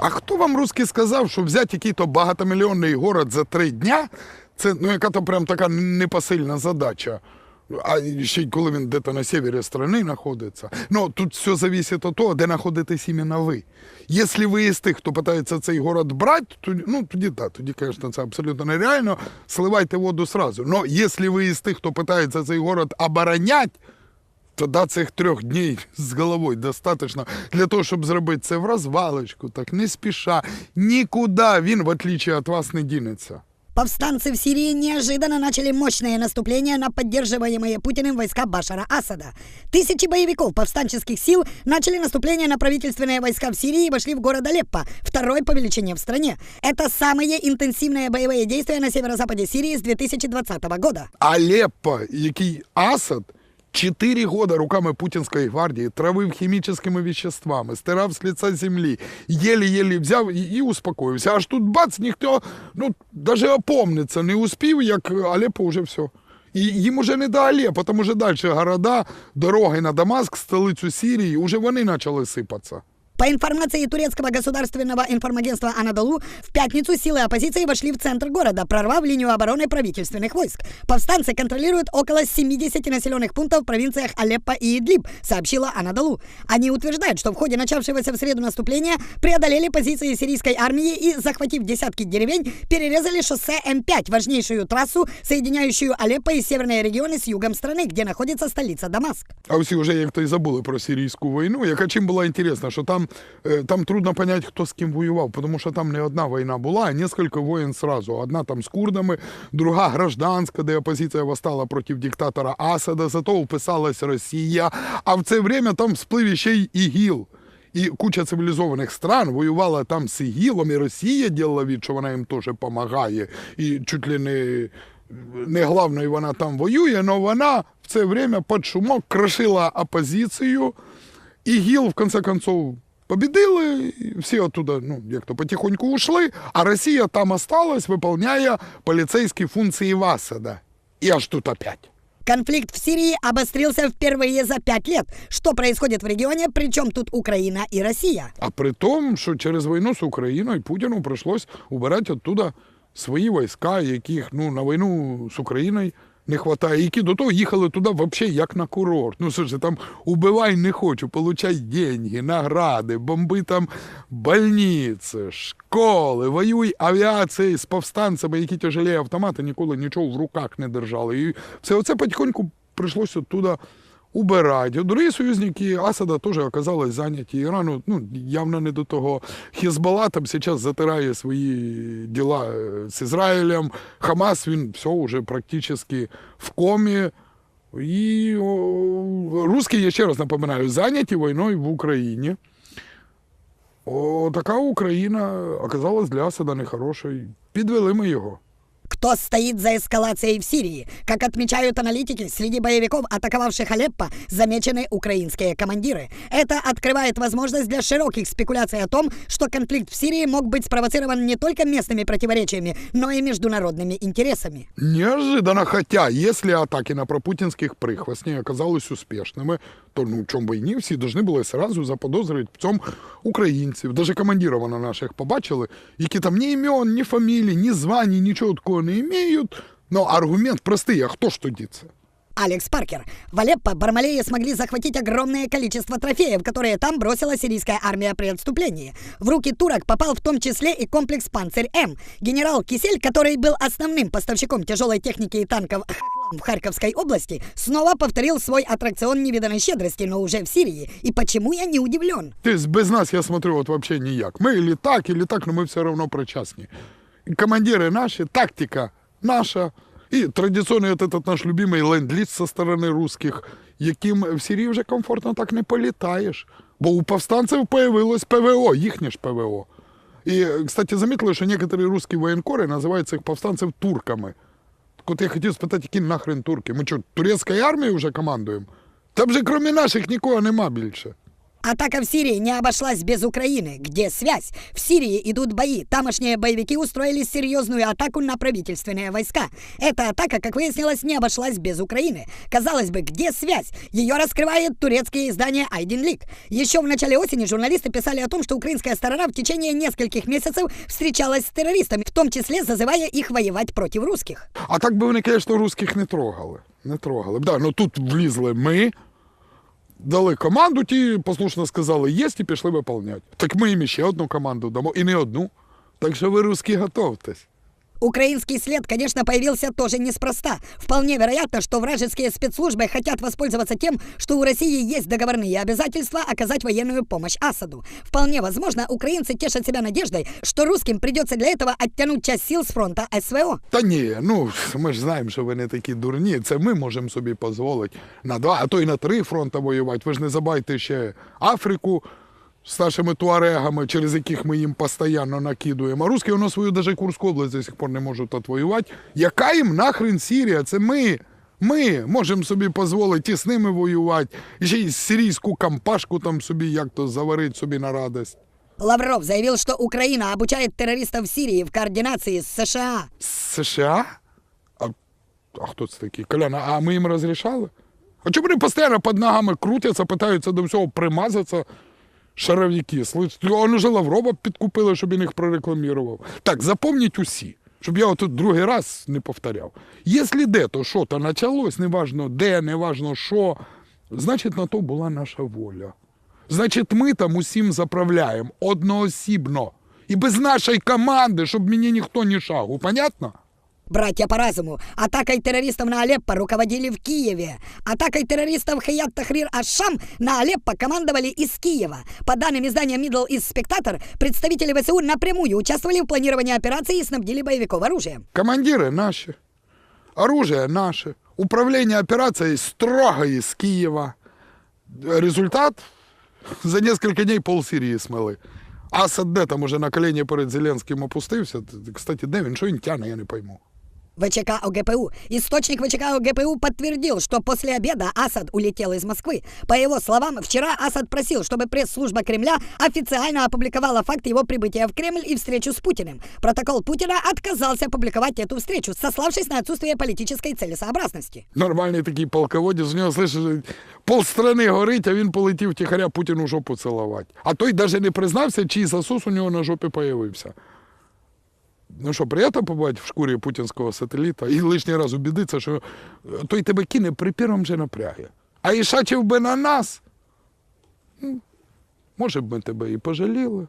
А хто вам русський сказав, що взяти який-то багатомільйонний город за три дня, це ну яка то прям така непосильна задача. А ще й коли він десь на севері країни знаходиться. Ну, тут все залежить від того, де знаходитесь іменно ви. Якщо ви із тих, хто питається цей город брати, то, ну, тоді так, тоді, звісно, це абсолютно нереально. Сливайте воду сразу. Но якщо ви із тих, хто питається цей город оборонять, Тоді цих трьох днів з головою достатньо для того, щоб зробити це в розвалочку, так не спіша. Нікуди він, в отличие від вас, не дінеться. Повстанцы в Сирии неожиданно начали мощное наступление на поддерживаемые Путиным войска Башара Асада. Тысячи боевиков повстанческих сил начали наступление на правительственные войска в Сирии и вошли в город Алеппо, второй по величине в стране. Это самые интенсивные боевые действия на северо-западе Сирии с 2020 года. Алеппо, який Асад чотири года руками Путінської гвардії травив хімічними веществами, стирав з лица землі, еле-еле взяв і, і успокоївся. Аж тут бац, ніхто ну, навіть опомниться не успів, як Алеппо вже все. І їм уже не до Алеппо, там уже далі города, дороги на Дамаск, столицю Сирії, уже вони почали сипатися. По информации турецкого государственного информагентства «Анадолу», в пятницу силы оппозиции вошли в центр города, прорвав линию обороны правительственных войск. Повстанцы контролируют около 70 населенных пунктов в провинциях Алеппо и Идлиб, сообщила «Анадолу». Они утверждают, что в ходе начавшегося в среду наступления преодолели позиции сирийской армии и, захватив десятки деревень, перерезали шоссе М5, важнейшую трассу, соединяющую Алеппо и северные регионы с югом страны, где находится столица Дамаск. А всі вже як то й забули про сирійську війну, яка чим була інтересна, що там, е, там трудно понять, хто з ким воював, тому що там не одна війна була, а кілька воїн сразу. Одна там з курдами, друга гражданська, де опозиція восстала проти диктатора Асада, зато вписалась Росія. А в це время там сплив ще й ІГІЛ. І куча цивілізованих стран воювала там з ІГІЛом, і Росія ділила від, що вона їм теж допомагає. І чуть ли не, не главною вона там воює, але вона в це время під шумок крошила опозицію. ІГІЛ, в конце концов, победили, і всі оттуда, ну, як то потихоньку ушли, а Росія там осталась, виконує поліцейські функції Васада. І аж тут опять. Конфликт в Сирии обострился впервые за пять лет. Что происходит в регионе, причем тут Украина и Россия? А при тому, що через війну з Україною Путіну прийшлось убирати оттуда свої війська, яких ну, на війну з Україною не вистачає, які до того їхали туди взагалі як на курорт. Ну слушай, там убивай не хочу, получай деньги, награди, бомби там больниці, школи, воюй авіації з повстанцями, які тяжелі автомати ніколи нічого в руках не держали. І все оце потихоньку прийшлося оттуда убирати. Другі союзники Асада теж оказались зайняті. Ірану ну, явно не до того. Хізбалла там зараз затирає свої діла е, з Ізраїлем. Хамас він все вже практично в комі. О, русські, я ще раз напоминаю, зайняті війною в Україні. О, така Україна оказалась для Асада нехорошою. Підвели ми його. Кто стоит за эскалацией в Сирии? Как отмечают аналитики, среди боевиков, атаковавших Алеппо, замечены украинские командиры. Это открывает возможность для широких спекуляций о том, что конфликт в Сирии мог быть спровоцирован не только местными противоречиями, но и международными интересами. Неожиданно, хотя, если атаки на пропутинских прихвостней оказались успешными, то ну, в чем бы и не, всі должны були сразу заподозрити в цьому українців. Даже командирів на наших побачили, які там ні імен, ні фамілій, ні звані, нічого такого не имеют. Но аргумент простий, а хто ж тоді це? Алекс Паркер. В Алеппо Бармалеи смогли захватить огромное количество трофеев, которые там бросила сирийская армия при отступлении. В руки турок попал в том числе и комплекс «Панцирь-М». Генерал Кисель, который был основным поставщиком тяжелой техники и танков в Харьковской области, снова повторил свой аттракцион невиданной щедрости, но уже в Сирии. И почему я не удивлен? То есть без нас, я смотрю, вот вообще ніяк. Ми или так, или так, но ми все равно причастні. Командири наші, тактика наша. І традиційний от этот наш любимий ленд-ліз со сторони русських, яким в Сирії вже комфортно так не політаєш. Бо у повстанців появилось ПВО, їхнє ж ПВО. І, кстати, замітили, що некоторі русські воєнкори називають цих повстанців турками. Так от я хотів спитати, які нахрен турки? Ми що, турецькою армією вже командуємо? Там же крім наших нікого нема більше. Атака в Сирии не обошлась без Украины. Где связь? В Сирии идут бои. Тамошние боевики устроили серьезную атаку на правительственные войска. Эта атака, как выяснилось, не обошлась без Украины. Казалось бы, где связь? Ее раскрывает турецкое издание Айдин Лик. Еще в начале осени журналисты писали о том, что украинская сторона в течение нескольких месяцев встречалась с террористами, в том числе зазывая их воевать против русских. А так би вони, звісно, русських не трогали. Не трогали. Да, ну тут влізли ми, дали команду, ті послушно сказали є і пішли виповняти. Так ми їм ще одну команду дамо, і не одну. Так що ви, русські, готовтесь. Украинский след, конечно, появился тоже неспроста. Вполне вероятно, что вражеские спецслужбы хотят воспользоваться тем, что у России есть договорные обязательства оказать военную помощь Асаду. Вполне возможно, украинцы тешат себя надеждой, что русским придется для этого оттянуть часть сил с фронта СВО. Та ні, ну ми ж знаємо, що ви не такі дурні. Це ми можемо собі дозволити на два, а то й на три фронта воювати. Ви ж не забайте ще Африку з нашими туарегами, через яких ми їм постійно накидуємо. А русські воно свою даже Курську область до сих пор не можуть отвоювати. Яка їм нахрен Сірія? Це ми. Ми можемо собі дозволити і з ними воювати, і ще й сирійську кампашку там собі як то заварити собі на радость. Лавров заявил, что Украина обучает террористов Сирии в координации с США. США? А, а хто це такий? Коляна, а ми їм розрішали? А чому вони постійно під ногами крутяться, питаються до всього примазатися? Шаровіки, слухайте, он уже Лаврова підкупили, щоб він їх прорекламував. Так, запомніть усі, щоб я отут другий раз не повторяв. Якщо де то що то почалось, неважно де, неважно що, значить на то була наша воля. Значить, ми там усім заправляємо одноосібно. І без нашої команди, щоб мені ніхто не шагу. Понятно? Братья по разуму, атакой террористов на Алеппо руководили в Киеве. Атакой террористов Хаят Тахрир Ашам на Алеппо командовали из Киева. По данным издания Middle East Spectator, представители ВСУ напрямую участвовали в планировании операции и снабдили боевиков оружием. Командиры наши, оружие наше, управление операцией строго из Киева. Результат за несколько дней пол Сирии смели. Асад де там уже на колені перед Зеленським опустився. Кстати, де він? Що він тягне, я не пойму. ВЧК ОГПУ. Источник ВЧК ОГПУ подтвердил, что после обеда Асад улетел из Москвы. По его словам, вчера Асад просил, чтобы пресс-служба Кремля официально опубликовала факт его прибытия в Кремль и встречу с Путиным. Протокол Путина отказался опубликовать эту встречу, сославшись на отсутствие политической целесообразности. Нормальний такий полководець, з нього слышиш, полстрани горить, а він полетів тихаря Путіну жопу цілувати. А той навіть не признався, чий засос у нього на жопі появився. Ну що, приємно побувати в шкурі путінського сателіта і лишній раз убідитися, що той тебе кине при першому же напрягі. А і шачив би на нас. Ну, Може б ми тебе і пожаліли.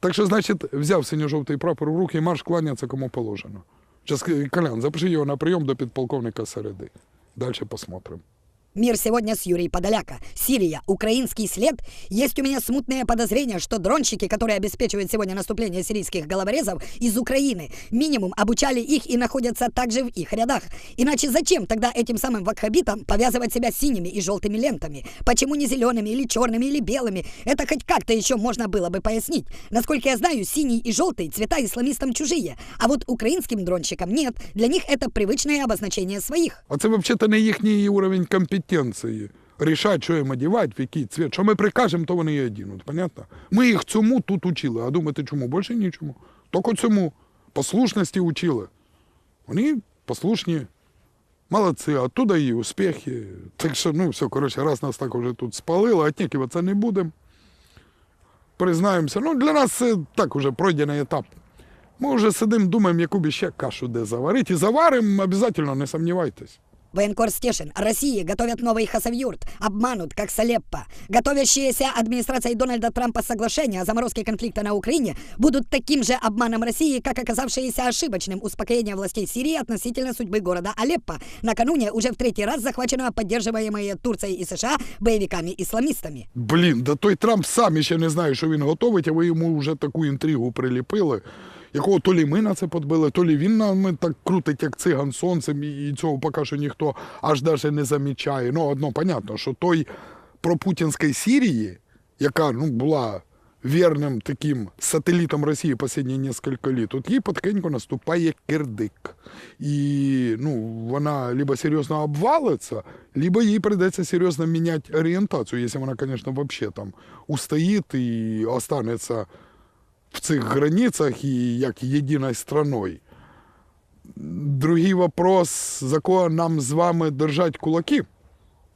Так що, значить, взяв синьо-жовтий прапор в руки і марш кланятися кому положено. Сейчас, Колян, запиши його на прийом до підполковника середи. Дальше посмотрим. Мир сегодня с Юрией Подоляка. Сирия, украинский след. Есть у меня смутное подозрение, что дронщики, которые обеспечивают сегодня наступление сирийских головорезов из Украины, минимум обучали их и находятся также в их рядах. Иначе зачем тогда этим самым вакхабитам повязывать себя синими и желтыми лентами? Почему не зелеными или черными или белыми? Это хоть как-то еще можно было бы пояснить. Насколько я знаю, синий и желтый цвета исламистам чужие, а вот украинским дронщикам нет. Для них это привычное обозначение своих. А це взагалі не їхній уровень компетенції. Рішать, що їм одягати, в який цвіт. Що ми прикажемо, то вони і одінуть. Понятно? Ми їх цьому тут учили. А думаєте, чому? Більше нічому. Тільки цьому. Послушності учили. Вони послушні. Молодці, оттуда і успіхи. Так що, ну, все, коротше, раз нас так вже тут спалило, отнікуватися не будемо. Признаємося, ну для нас це так уже пройдений етап. Ми вже сидимо, думаємо, яку б ще кашу де заварити. І заваримо, обов'язково, не сомнівайтесь. Военкор Стешин. России готовят новый Хасавюрт. Обманут, как с Алеппо. Готовящиеся администрацией Дональда Трампа соглашения о заморозке конфликта на Украине будут таким же обманом России, как оказавшееся ошибочным успокоение властей Сирии относительно судьбы города Алеппо, накануне уже в третий раз захваченного поддерживаемые Турцией и США боевиками-исламистами. Блін, да той Трамп сам ще не знає, що він готовить, а ви йому вже таку інтригу приліпили, Якого то лі ми на це подбили, то лі він нами так крутить, як циган сонцем, і цього поки що ніхто аж даже не замічає. Ну, одно понятно, що той пропутінської Сірії, яка ну, була вірним таким сателітом Росії останні несколько лет, от їй потихеньку наступає кирдик. І ну, вона либо серйозно обвалиться, либо їй придеться серйозно міняти орієнтацію, якщо вона, звісно, взагалі там устоїть і останеться в цих границях і як єдиною страною. Другий вопрос, за кого нам з вами держать кулаки.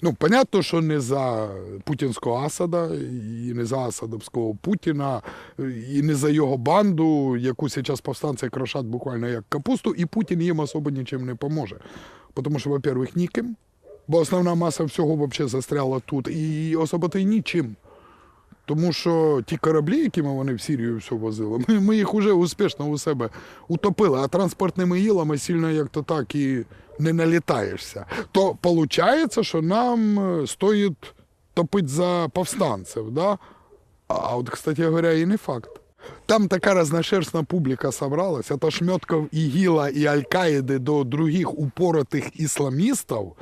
Ну, понятно, що не за путінського Асада, і не за Асадовського Путіна, і не за його банду, яку зараз повстанці крошать буквально як капусту, і Путін їм особо нічим не поможе. Тому що, во-первых, ніким, бо основна маса всього взагалі застряла тут, і особо то й нічим. Тому що ті кораблі, якими вони в Сірію все возили, ми, ми їх вже успішно у себе утопили, а транспортними їлами сильно як то так і не налітаєшся. То виходить, що нам е, стоїть топити за повстанців. Да? А от, кстати говоря, і не факт. Там така разношерстна публіка собралась, от ошметков ІГІЛа і Аль-Каїди до других упоротих ісламістів,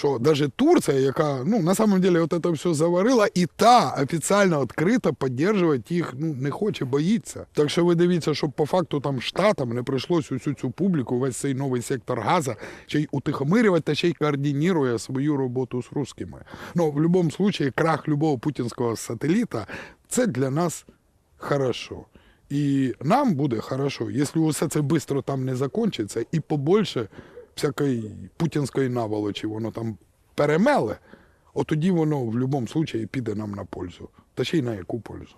що навіть Турція, яка ну, на самом деле от це все заварила, і та офіційно відкрито підтримувати їх ну, не хоче, боїться. Так що ви дивіться, щоб по факту там штатам не прийшлось усю цю публіку, весь цей новий сектор газа, ще й утихомирювати та ще й координує свою роботу з русскими. Ну, в будь-якому випадку, крах любого путінського сателіта це для нас хорошо. І нам буде хорошо, якщо все це швидко там не закінчиться, і побольше всякої путінської наволочі воно там перемеле, от тоді воно в будь-якому випадку піде нам на пользу. Та ще й на яку пользу.